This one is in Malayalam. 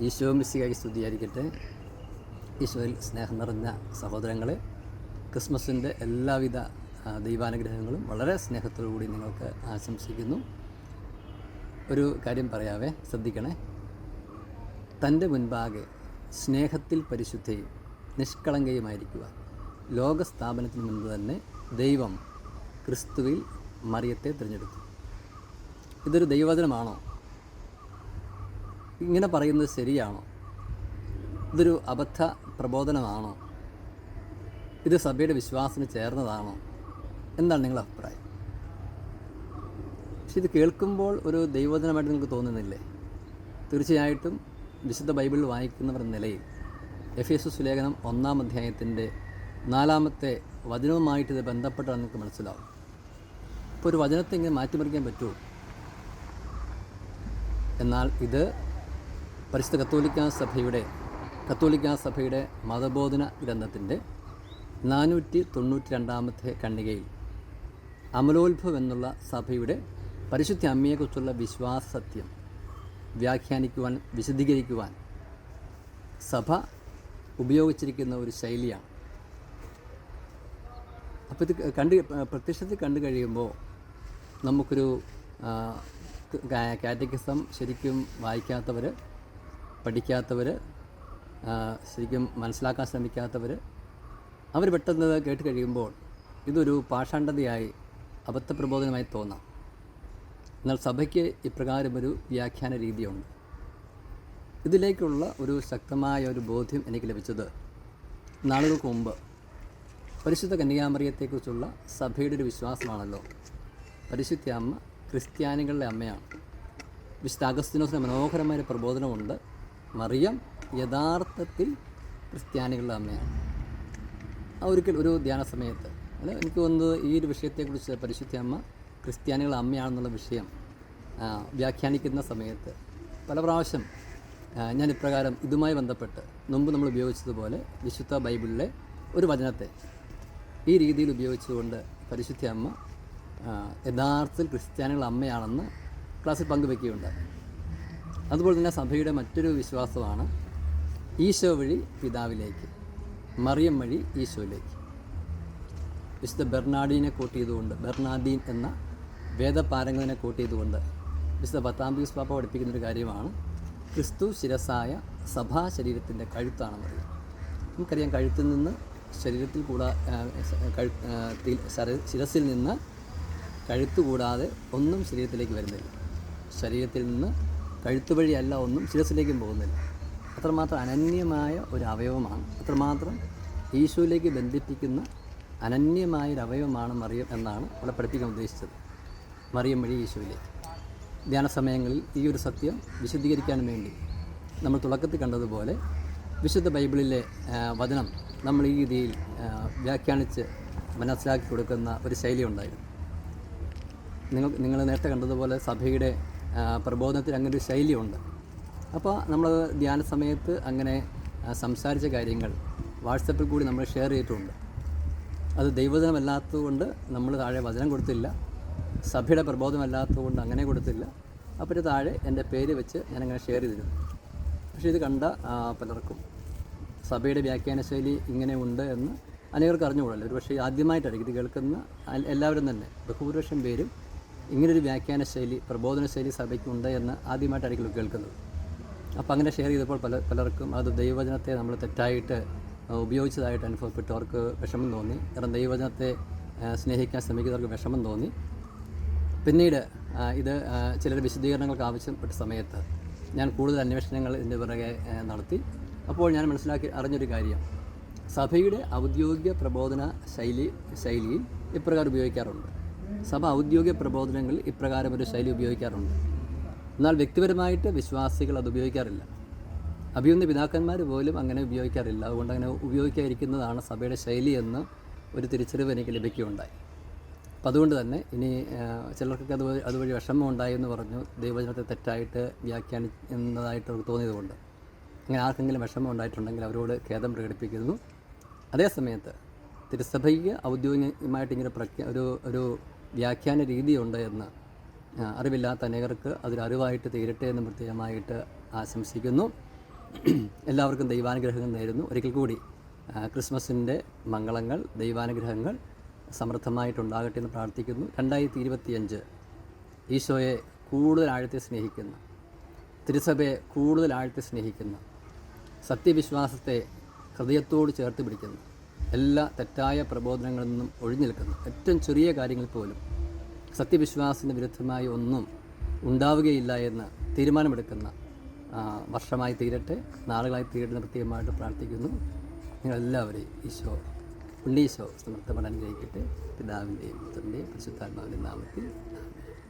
ഈശോ മിസ്സിക്കായി സ്തുതിയായിരിക്കട്ടെ. ഈശോയിൽ സ്നേഹം നിറഞ്ഞ സഹോദരങ്ങളെ ക്രിസ്മസിന്റെ എല്ലാവിധ ദൈവാനുഗ്രഹങ്ങളും വളരെ കൂടി നിങ്ങൾക്ക് ആശംസിക്കുന്നു. ഒരു കാര്യം പറയാവേ ശ്രദ്ധിക്കണേ. തന്റെ മുൻപാകെ സ്നേഹത്തിൽ പരിശുദ്ധയും നിഷ്കളങ്കയുമായിരിക്കുക. ലോകസ്ഥാപനത്തിന് മുൻപ് തന്നെ ദൈവം ക്രിസ്തുവിൽ മറിയത്തെ തിരഞ്ഞെടുത്തു. ഇതൊരു ദൈവവചനമാണോ? ഇങ്ങനെ പറയുന്നത് ശരിയാണോ? ഇതൊരു അബദ്ധ പ്രബോധനമാണോ? ഇത് സഭയുടെ വിശ്വാസത്തിന് ചേർന്നതാണോ? എന്താണ് നിങ്ങളുടെ അഭിപ്രായം? പക്ഷെ ഇത് കേൾക്കുമ്പോൾ ഒരു ദൈവോധനമായിട്ട് നിങ്ങൾക്ക് തോന്നുന്നില്ലേ? തീർച്ചയായിട്ടും വിശുദ്ധ ബൈബിളിൽ വായിക്കുന്നവർ നിലയിൽ എഫ് എസ് ലേഖനം ഒന്നാം അധ്യായത്തിന്റെ നാലാമത്തെ വചനവുമായിട്ട് ഇത് ബന്ധപ്പെട്ടാണ് നിങ്ങൾക്ക് മനസ്സിലാവും. ഇപ്പോൾ ഒരു വചനത്തെ ഇങ്ങനെ മാറ്റിമറിക്കാൻ പറ്റുമോ? എന്നാൽ ഇത് പരിശുദ്ധ കത്തോലിക്കാ സഭയുടെ കത്തോലിക്കാ സഭയുടെ മതബോധന ഗ്രന്ഥത്തിന്റെ നാനൂറ്റി തൊണ്ണൂറ്റി രണ്ടാമത്തെ കണ്ണികയിൽ അമലോത്ഭവം എന്നുള്ള സഭയുടെ പരിശുദ്ധ അമ്മയെക്കുറിച്ചുള്ള വിശ്വാസ സത്യം വ്യാഖ്യാനിക്കുവാൻ വിശദീകരിക്കുവാൻ സഭ ഉപയോഗിച്ചിരിക്കുന്ന ഒരു ശൈലിയാണ്. അപ്പോൾ ഇത് കണ്ട് പ്രത്യക്ഷത്തിൽ കണ്ടു കഴിയുമ്പോൾ നമുക്കൊരു കാറ്റഗിസം ശരിക്കും വായിക്കാത്തവർ പഠിക്കാത്തവർ ശരിക്കും മനസ്സിലാക്കാൻ ശ്രമിക്കാത്തവർ അവർ പെട്ടെന്ന് കേട്ട് കഴിയുമ്പോൾ ഇതൊരു പാഷാണ്ഡതയായി അബദ്ധപ്രബോധനമായി തോന്നാം. എന്നാൽ സഭയ്ക്ക് ഇപ്രകാരം ഒരു വ്യാഖ്യാന രീതിയുണ്ട്. ഇതിലേക്കുള്ള ഒരു ശക്തമായ ഒരു ബോധ്യം എനിക്ക് ലഭിച്ചത് നാളുകൾക്ക് മുമ്പ് പരിശുദ്ധ കന്യാമറിയത്തെക്കുറിച്ചുള്ള സഭയുടെ ഒരു വിശ്വാസമാണല്ലോ. പരിശുദ്ധ അമ്മ ക്രിസ്ത്യാനികളുടെ അമ്മയാണ്. വിശുദ്ധ അഗസ്തിനോസിന് മനോഹരമായ പ്രബോധനമുണ്ട്. മറിയം യഥാർത്ഥത്തിൽ ക്രിസ്ത്യാനികളുടെ അമ്മയാണ്. ആ ഒരിക്കൽ ഒരു ധ്യാന സമയത്ത് എനിക്ക് തോന്നുന്നത് ഈ ഒരു വിഷയത്തെക്കുറിച്ച് പരിശുദ്ധ അമ്മ ക്രിസ്ത്യാനികളുടെ അമ്മയാണെന്നുള്ള വിഷയം വ്യാഖ്യാനിക്കുന്ന സമയത്ത് പല പ്രാവശ്യം ഞാൻ ഇപ്രകാരം ഇതുമായി ബന്ധപ്പെട്ട് മുമ്പ് നമ്മൾ ഉപയോഗിച്ചതുപോലെ വിശുദ്ധ ബൈബിളിലെ ഒരു വചനത്തെ ഈ രീതിയിൽ ഉപയോഗിച്ചുകൊണ്ട് പരിശുദ്ധ അമ്മ യഥാർത്ഥത്തിൽ ക്രിസ്ത്യാനികളുടെ അമ്മയാണെന്ന് ക്ലാസ്സിൽ പങ്കുവെക്കുകയുണ്ടായി. അതുപോലെ തന്നെ സഭയുടെ മറ്റൊരു വിശ്വാസമാണ് ഈശോ വഴി പിതാവിലേക്ക് മറിയം വഴി ഈശോയിലേക്ക്. വിശുദ്ധ ബെർണാഡീനെ കോട്ട് ചെയ്തുകൊണ്ട് ബെർണാദീൻ എന്ന വേദപാരംഗതിനെ കോട്ട് ചെയ്തുകൊണ്ട് വിശുദ്ധ ദിവസ പാപ്പ പഠിപ്പിക്കുന്ന ഒരു കാര്യമാണ്. ക്രിസ്തു ശിരസായ സഭാ ശരീരത്തിന്റെ കഴുത്താണ് മറിയം നമുക്കറിയാം കഴുത്തിൽ നിന്ന് ശരീരത്തിൽ കൂടാ കഴുത്തിൽ ശിരസിൽ നിന്ന് കഴുത്ത് കൂടാതെ ഒന്നും ശരീരത്തിലേക്ക് വരുന്നില്ല. ശരീരത്തിൽ നിന്ന് കഴുത്ത് വഴിയല്ല ഒന്നും ശിരസിലേക്കും പോകുന്നില്ല. അത്രമാത്രം അനന്യമായ ഒരു അവയവമാണ്. അത്രമാത്രം ഈശോയിലേക്ക് ബന്ധിപ്പിക്കുന്ന അനന്യമായ ഒരു അവയവമാണ് മറിയം എന്നാണ് അവിടെ പഠിപ്പിക്കാൻ ഉദ്ദേശിച്ചത്. മറിയം വഴി ഈശോയിലേക്ക് ധ്യാന സമയങ്ങളിൽ ഈ ഒരു സത്യം വിശദീകരിക്കാൻ വേണ്ടി നമ്മൾ തുടക്കത്തിൽ കണ്ടതുപോലെ വിശുദ്ധ ബൈബിളിലെ വചനം നമ്മൾ ഈ രീതിയിൽ വ്യാഖ്യാനിച്ച് മനസ്സിലാക്കി കൊടുക്കുന്ന ഒരു ശൈലി ഉണ്ടായിരുന്നു. നിങ്ങൾ നിങ്ങൾ നേരത്തെ കണ്ടതുപോലെ സഭയുടെ പ്രബോധനത്തിൽ അങ്ങനെ ഒരു ശൈലിയുണ്ട്. അപ്പോൾ നമ്മൾ ധ്യാന സമയത്ത് അങ്ങനെ സംസാരിച്ച കാര്യങ്ങൾ വാട്സപ്പിൽ കൂടി നമ്മൾ ഷെയർ ചെയ്തിട്ടുണ്ട്. അത് ദൈവജനമല്ലാത്തതുകൊണ്ട് നമ്മൾ താഴെ വചനം കൊടുത്തില്ല. സഭയുടെ പ്രബോധമല്ലാത്തതുകൊണ്ട് അങ്ങനെ കൊടുത്തില്ല. അപ്പോൾ ഇത് താഴെ എന്റെ പേര് വെച്ച് ഞാനങ്ങനെ ഷെയർ ചെയ്തിരുന്നു. പക്ഷേ ഇത് കണ്ട പലർക്കും സഭയുടെ വ്യാഖ്യാന ശൈലി ഇങ്ങനെ ഉണ്ട് എന്ന് അനേകർക്ക് അറിഞ്ഞുകൂടല്ലോ. ഒരു പക്ഷേ ആദ്യമായിട്ടായിരിക്കും ഇത് കേൾക്കുന്ന എല്ലാവരും തന്നെ. ബഹുഭൂരിപക്ഷം പേരും ഇങ്ങനൊരു വ്യാഖ്യാന ശൈലി പ്രബോധന ശൈലി സഭയ്ക്കുണ്ട് എന്ന് ആദ്യമായിട്ടായിരിക്കും കേൾക്കുന്നത്. അപ്പോൾ അങ്ങനെ ഷെയർ ചെയ്തപ്പോൾ പല പലർക്കും അത് ദൈവവചനത്തെ നമ്മൾ തെറ്റായിട്ട് ഉപയോഗിച്ചതായിട്ട് അനുഭവപ്പെട്ടു. അവർക്ക് വിഷമം തോന്നി. കാരണം ദൈവവചനത്തെ സ്നേഹിക്കാൻ ശ്രമിക്കുന്നവർക്ക് വിഷമം തോന്നി. പിന്നീട് ഇത് ചില വിശദീകരണങ്ങൾക്ക് ആവശ്യപ്പെട്ട സമയത്ത് ഞാൻ കൂടുതൽ അന്വേഷണങ്ങൾ ഇതിന്റെ പിറകെ നടത്തി. അപ്പോൾ ഞാൻ മനസ്സിലാക്കി അറിഞ്ഞൊരു കാര്യം. സഭയുടെ ഔദ്യോഗിക പ്രബോധന ശൈലി ശൈലിയിൽ ഇപ്രകാരം ഉപയോഗിക്കാറുണ്ട്. സഭ ഔദ്യോഗിക പ്രബോധനങ്ങളിൽ ഇപ്രകാരം ഒരു ശൈലി ഉപയോഗിക്കാറുണ്ട്. എന്നാൽ വ്യക്തിപരമായിട്ട് വിശ്വാസികൾ അത് ഉപയോഗിക്കാറില്ല. അഭിയുന്ന പിതാക്കന്മാർ പോലും അങ്ങനെ ഉപയോഗിക്കാറില്ല. അതുകൊണ്ട് അങ്ങനെ ഉപയോഗിക്കാതിരിക്കുന്നതാണ് സഭയുടെ ശൈലി എന്ന് ഒരു തിരിച്ചറിവ് എനിക്ക് ലഭിക്കുകയുണ്ടായി. അപ്പം അതുകൊണ്ട് തന്നെ ഇനി ചിലർക്കൊക്കെ അത് വഴി- അതുവഴി വിഷമം എന്ന് പറഞ്ഞു ദൈവജനത്തെ തെറ്റായിട്ട് വ്യാഖ്യാനിക്കുന്നതായിട്ട് അവർക്ക് തോന്നിയതുകൊണ്ട്. അങ്ങനെ ആർക്കെങ്കിലും വിഷമം ഉണ്ടായിട്ടുണ്ടെങ്കിൽ അവരോട് ഖേദം പ്രകടിപ്പിക്കുന്നു. അതേസമയത്ത് തിരുസഭയ്ക്ക് ഔദ്യോഗികമായിട്ട് ഇങ്ങനെ പ്രഖ്യാ ഒരു ഒരു വ്യാഖ്യാന രീതിയുണ്ട് എന്ന് അറിവില്ലാത്ത അനേകർക്ക് അതൊരറിവായിട്ട് തീരട്ടെ എന്ന് പ്രത്യേകമായിട്ട് ആശംസിക്കുന്നു. എല്ലാവർക്കും ദൈവാനുഗ്രഹങ്ങൾ നേരുന്നു. ഒരിക്കൽ കൂടി ക്രിസ്മസിന്റെ മംഗളങ്ങൾ ദൈവാനുഗ്രഹങ്ങൾ സമൃദ്ധമായിട്ടുണ്ടാകട്ടെ എന്ന് പ്രാർത്ഥിക്കുന്നു. രണ്ടായിരത്തി ഇരുപത്തിയഞ്ച് ഈശോയെ കൂടുതൽ ആഴത്തെ സ്നേഹിക്കുന്ന. തിരുസഭയെ കൂടുതൽ ആഴത്തെ സ്നേഹിക്കുന്ന. സത്യവിശ്വാസത്തെ ഹൃദയത്തോട് ചേർത്ത് പിടിക്കുന്ന. എല്ലാ തെറ്റായ പ്രബോധനങ്ങളിൽ നിന്നും ഒഴിഞ്ഞു നിൽക്കുന്നു ഏറ്റവും ചെറിയ കാര്യങ്ങൾ പോലും സത്യവിശ്വാസത്തിന് വിരുദ്ധമായി ഒന്നും ഉണ്ടാവുകയില്ല എന്ന് തീരുമാനമെടുക്കുന്ന വർഷമായി തീരട്ടെ നാളുകളായി തീരട്ടെ എന്ന് പ്രത്യേകമായിട്ട് പ്രാർത്ഥിക്കുന്നു. നിങ്ങളെല്ലാവരെയും ഈശോ ഉണ്ണീശോ സമർത്ഥമാൻ അനുഗ്രഹിക്കട്ടെ. പിതാവിന്റെയും പുത്രന്റെയും പരിശുദ്ധാത്മാവിന്റെ നാമത്തിൽ